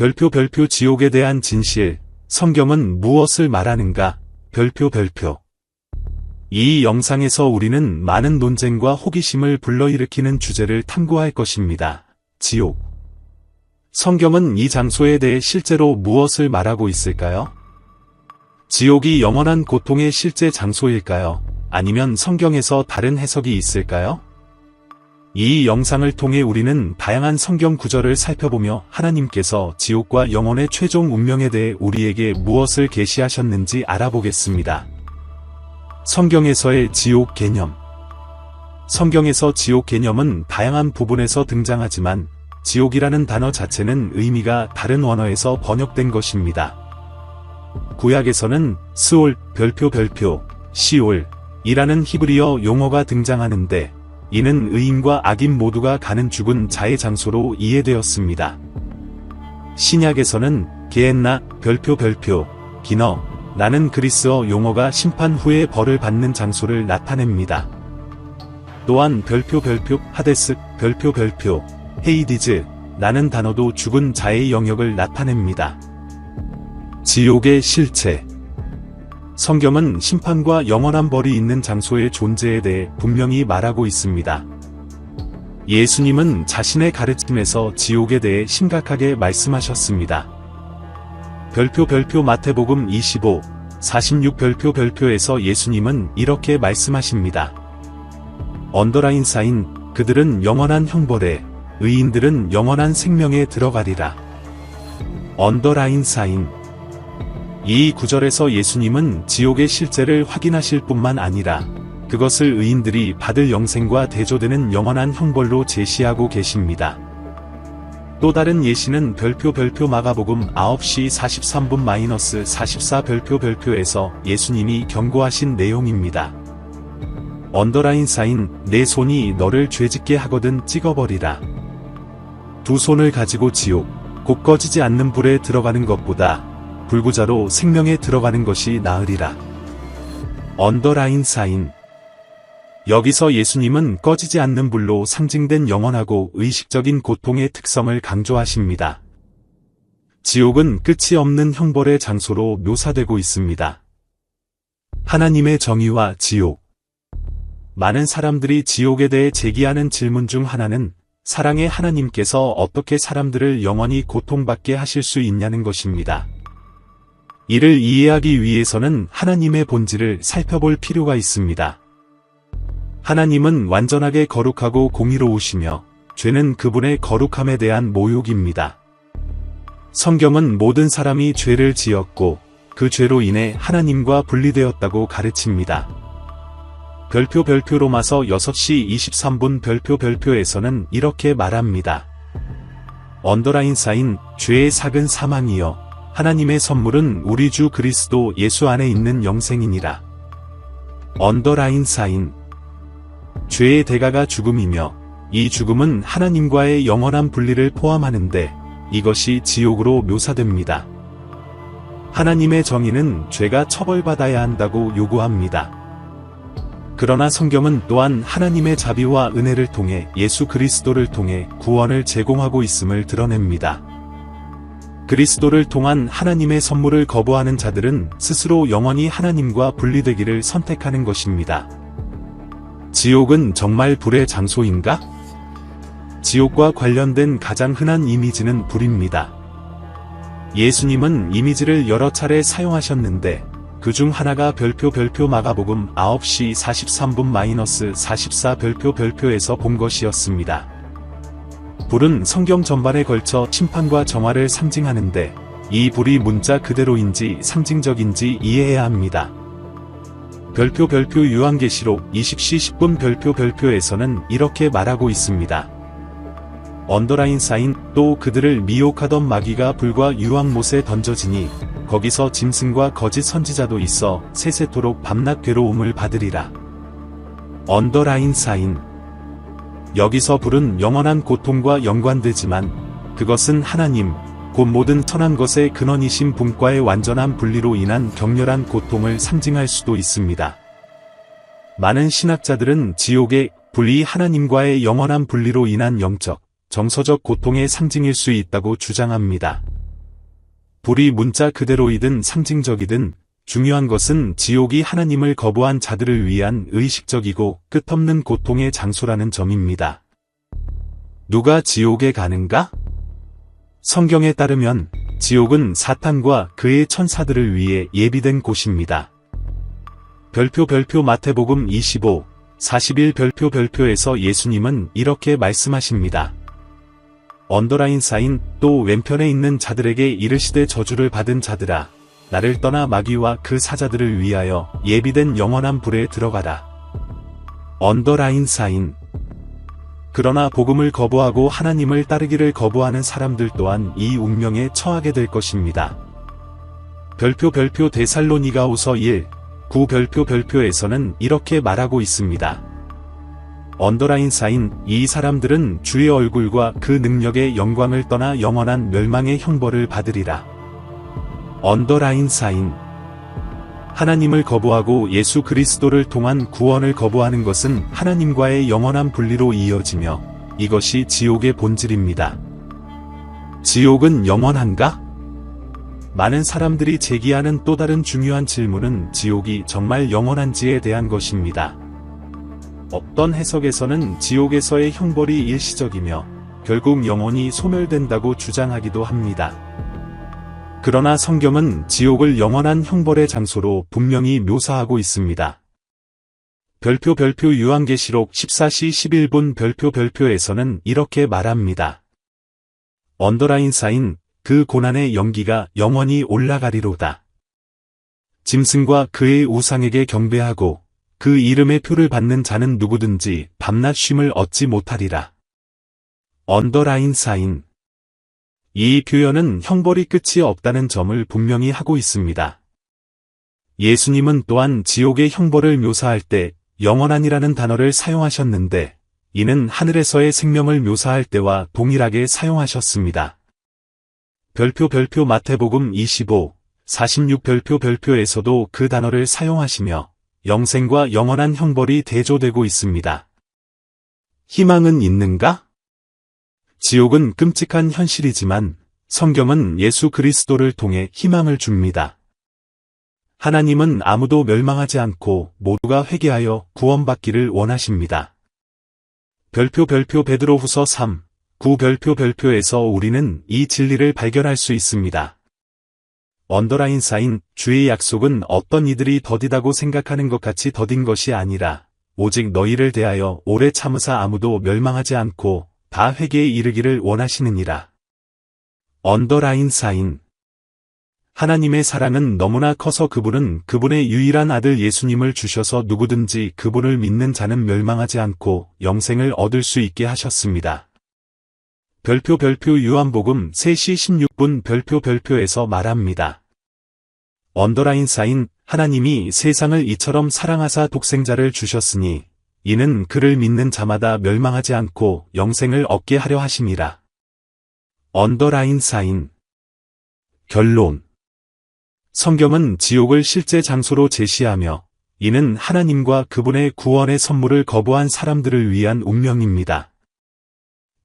별표 별표 지옥에 대한 진실, 성경은 무엇을 말하는가? 별표 별표. 이 영상에서 우리는 많은 논쟁과 호기심을 불러일으키는 주제를 탐구할 것입니다. 지옥. 성경은 이 장소에 대해 실제로 무엇을 말하고 있을까요? 지옥이 영원한 고통의 실제 장소일까요? 아니면 성경에서 다른 해석이 있을까요? 이 영상을 통해 우리는 다양한 성경 구절을 살펴보며 하나님께서 지옥과 영혼의 최종 운명에 대해 우리에게 무엇을 계시하셨는지 알아보겠습니다. 성경에서의 지옥 개념 성경에서 지옥 개념은 다양한 부분에서 등장하지만 지옥이라는 단어 자체는 의미가 다른 원어에서 번역된 것입니다. 구약에서는 스올, 별표 별표, 시올, 이라는 히브리어 용어가 등장하는데 이는 의인과 악인 모두가 가는 죽은 자의 장소로 이해되었습니다. 신약에서는 게엔나, 별표 별표, 기너, 라는 그리스어 용어가 심판 후에 벌을 받는 장소를 나타냅니다. 또한 별표 별표, 하데스, 별표 별표, 헤이디즈, 라는 단어도 죽은 자의 영역을 나타냅니다. 지옥의 실체 성경은 심판과 영원한 벌이 있는 장소의 존재에 대해 분명히 말하고 있습니다. 예수님은 자신의 가르침에서 지옥에 대해 심각하게 말씀하셨습니다. 별표 별표 마태복음 25, 46 별표 별표에서 예수님은 이렇게 말씀하십니다. 언더라인 사인, 그들은 영원한 형벌에, 의인들은 영원한 생명에 들어가리라. 언더라인 사인, 이 구절에서 예수님은 지옥의 실제를 확인하실 뿐만 아니라 그것을 의인들이 받을 영생과 대조되는 영원한 형벌로 제시하고 계십니다. 또 다른 예시는 별표 별표 마가복음 9시 43분 마이너스 44 별표 별표에서 예수님이 경고하신 내용입니다. 언더라인 사인 내 손이 너를 죄짓게 하거든 찍어버리라. 두 손을 가지고 지옥, 곧 꺼지지 않는 불에 들어가는 것보다 불구자로 생명에 들어가는 것이 나으리라. 언더라인 사인 여기서 예수님은 꺼지지 않는 불로 상징된 영원하고 의식적인 고통의 특성을 강조하십니다. 지옥은 끝이 없는 형벌의 장소로 묘사되고 있습니다. 하나님의 정의와 지옥 많은 사람들이 지옥에 대해 제기하는 질문 중 하나는 사랑의 하나님께서 어떻게 사람들을 영원히 고통받게 하실 수 있냐는 것입니다. 이를 이해하기 위해서는 하나님의 본질을 살펴볼 필요가 있습니다. 하나님은 완전하게 거룩하고 공의로우시며 죄는 그분의 거룩함에 대한 모욕입니다. 성경은 모든 사람이 죄를 지었고 그 죄로 인해 하나님과 분리되었다고 가르칩니다. 별표 별표 로마서 6시 23분 별표 별표에서는 이렇게 말합니다. 언더라인 사인 죄의 삭은 사망이여 하나님의 선물은 우리 주 그리스도 예수 안에 있는 영생이니라. 언더라인 사인 죄의 대가가 죽음이며 이 죽음은 하나님과의 영원한 분리를 포함하는데 이것이 지옥으로 묘사됩니다. 하나님의 정의는 죄가 처벌받아야 한다고 요구합니다. 그러나 성경은 또한 하나님의 자비와 은혜를 통해 예수 그리스도를 통해 구원을 제공하고 있음을 드러냅니다. 그리스도를 통한 하나님의 선물을 거부하는 자들은 스스로 영원히 하나님과 분리되기를 선택하는 것입니다. 지옥은 정말 불의 장소인가? 지옥과 관련된 가장 흔한 이미지는 불입니다. 예수님은 이미지를 여러 차례 사용하셨는데 그 중 하나가 별표 별표 마가복음 9시 43분 마이너스 44 별표 별표에서 본 것이었습니다. 불은 성경 전반에 걸쳐 심판과 정화를 상징하는데 이 불이 문자 그대로인지 상징적인지 이해해야 합니다. 별표 별표 유한계시록 20시 10분 별표 별표에서는 이렇게 말하고 있습니다. 언더라인 사인 또 그들을 미혹하던 마귀가 불과 유황못에 던져지니 거기서 짐승과 거짓 선지자도 있어 세세토록 밤낮 괴로움을 받으리라. 언더라인 사인 여기서 불은 영원한 고통과 연관되지만 그것은 하나님, 곧 모든 선한 것의 근원이신 분과의 완전한 분리로 인한 격렬한 고통을 상징할 수도 있습니다. 많은 신학자들은 지옥의 불이 하나님과의 영원한 분리로 인한 영적, 정서적 고통의 상징일 수 있다고 주장합니다. 불이 문자 그대로이든 상징적이든 중요한 것은 지옥이 하나님을 거부한 자들을 위한 의식적이고 끝없는 고통의 장소라는 점입니다. 누가 지옥에 가는가? 성경에 따르면 지옥은 사탄과 그의 천사들을 위해 예비된 곳입니다. 별표 별표 마태복음 25, 41 별표 별표에서 예수님은 이렇게 말씀하십니다. 언더라인 사인 또 왼편에 있는 자들에게 이르시되 저주를 받은 자들아 나를 떠나 마귀와 그 사자들을 위하여 예비된 영원한 불에 들어가라. 언더라인 사인 그러나 복음을 거부하고 하나님을 따르기를 거부하는 사람들 또한 이 운명에 처하게 될 것입니다. 별표 별표 데살로니가 우서 1, 9 별표 별표에서는 이렇게 말하고 있습니다. 언더라인 사인 이 사람들은 주의 얼굴과 그 능력의 영광을 떠나 영원한 멸망의 형벌을 받으리라. 언더라인 사인 하나님을 거부하고 예수 그리스도를 통한 구원을 거부하는 것은 하나님과의 영원한 분리로 이어지며 이것이 지옥의 본질입니다. 지옥은 영원한가? 많은 사람들이 제기하는 또 다른 중요한 질문은 지옥이 정말 영원한지에 대한 것입니다. 어떤 해석에서는 지옥에서의 형벌이 일시적이며 결국 영원히 소멸된다고 주장하기도 합니다. 그러나 성경은 지옥을 영원한 형벌의 장소로 분명히 묘사하고 있습니다. 별표 별표 유한계시록 14시 11분 별표 별표에서는 이렇게 말합니다. 언더라인 사인 그 고난의 연기가 영원히 올라가리로다. 짐승과 그의 우상에게 경배하고 그 이름의 표를 받는 자는 누구든지 밤낮 쉼을 얻지 못하리라. 언더라인 사인 이 표현은 형벌이 끝이 없다는 점을 분명히 하고 있습니다. 예수님은 또한 지옥의 형벌을 묘사할 때 영원한이라는 단어를 사용하셨는데 이는 하늘에서의 생명을 묘사할 때와 동일하게 사용하셨습니다. 별표 별표 마태복음 25, 46 별표 별표에서도 그 단어를 사용하시며 영생과 영원한 형벌이 대조되고 있습니다. 희망은 있는가? 지옥은 끔찍한 현실이지만 성경은 예수 그리스도를 통해 희망을 줍니다. 하나님은 아무도 멸망하지 않고 모두가 회개하여 구원받기를 원하십니다. 별표 별표 베드로 후서 3, 9 별표 별표에서 우리는 이 진리를 발견할 수 있습니다. 언더라인 사인 주의 약속은 어떤 이들이 더디다고 생각하는 것 같이 더딘 것이 아니라 오직 너희를 대하여 오래 참으사 아무도 멸망하지 않고 다 회개에 이르기를 원하시느니라. 언더라인 사인 하나님의 사랑은 너무나 커서 그분은 그분의 유일한 아들 예수님을 주셔서 누구든지 그분을 믿는 자는 멸망하지 않고 영생을 얻을 수 있게 하셨습니다. 별표 별표 유한복음 3시 16분 별표 별표에서 말합니다. 언더라인 사인 하나님이 세상을 이처럼 사랑하사 독생자를 주셨으니 이는 그를 믿는 자마다 멸망하지 않고 영생을 얻게 하려 하심이라. 언더라인 사인 결론 성경은 지옥을 실제 장소로 제시하며 이는 하나님과 그분의 구원의 선물을 거부한 사람들을 위한 운명입니다.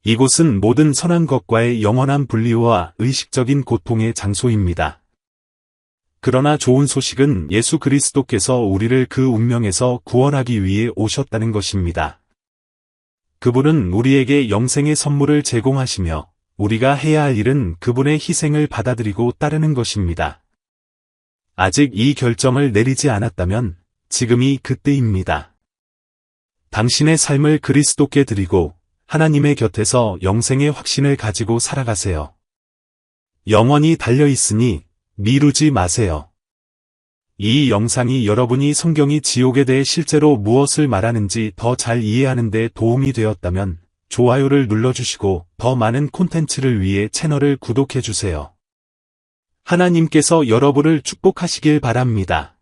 이곳은 모든 선한 것과의 영원한 분리와 의식적인 고통의 장소입니다. 그러나 좋은 소식은 예수 그리스도께서 우리를 그 운명에서 구원하기 위해 오셨다는 것입니다. 그분은 우리에게 영생의 선물을 제공하시며 우리가 해야 할 일은 그분의 희생을 받아들이고 따르는 것입니다. 아직 이 결정을 내리지 않았다면 지금이 그때입니다. 당신의 삶을 그리스도께 드리고 하나님의 곁에서 영생의 확신을 가지고 살아가세요. 영원히 달려 있으니 미루지 마세요. 이 영상이 여러분이 성경이 지옥에 대해 실제로 무엇을 말하는지 더 잘 이해하는 데 도움이 되었다면 좋아요를 눌러주시고 더 많은 콘텐츠를 위해 채널을 구독해주세요. 하나님께서 여러분을 축복하시길 바랍니다.